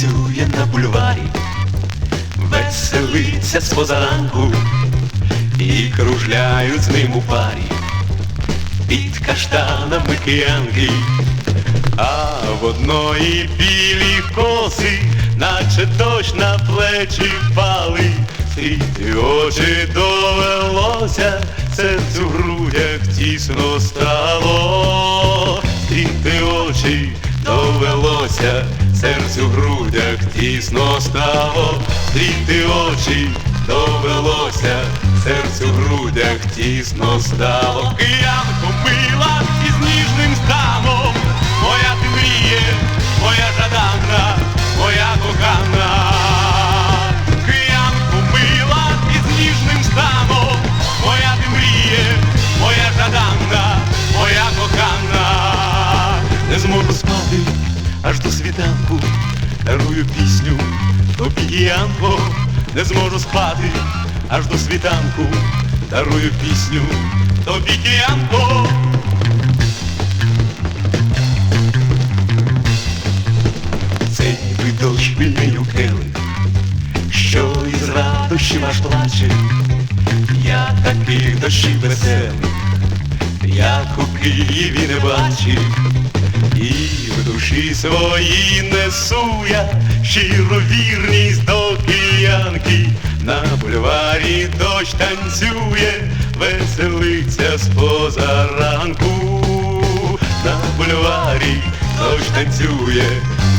танцює на бульварі, веселиться з позаранку і кружляють з ним у парі під каштанами киянки, а в одної білі коси, наче дощ на плечі пали, і очі довелося, це в грудях тісно стало. Серцю в грудях тісно стало, Світи очі довелося, серцю в грудях тісно стало. Киянко мила із ніжним станом, моя ти мріє, моя жадана, моя кохана. Моя кохана. Не зможу спати аж до світанку, дарую пісню тобі, Янко, не зможу спати. Аж до світанку, дарую пісню тобі, Янко. Цей дощ вільною келих, що із радощів аж плаче, я таких дощів веселих, як у Києві не бачив, і в душі своїй несу я щиру вірність до киянки, на бульварі дощ танцює, веселиться з позаранку, на бульварі дощ танцює,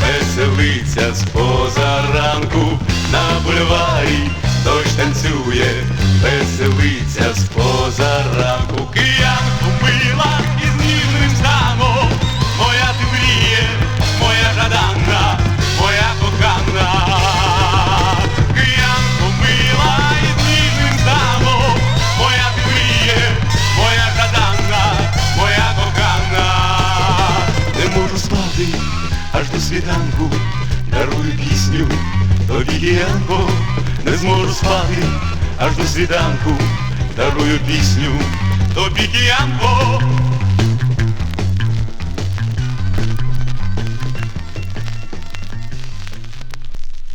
веселиться з позаранку, на бульварі дощ танцює, веселиться з позаранку, Спати аж до світанку, дарую пісню тобі, Янко, не зможу спати аж до світанку, дарую пісню тобі, Янко.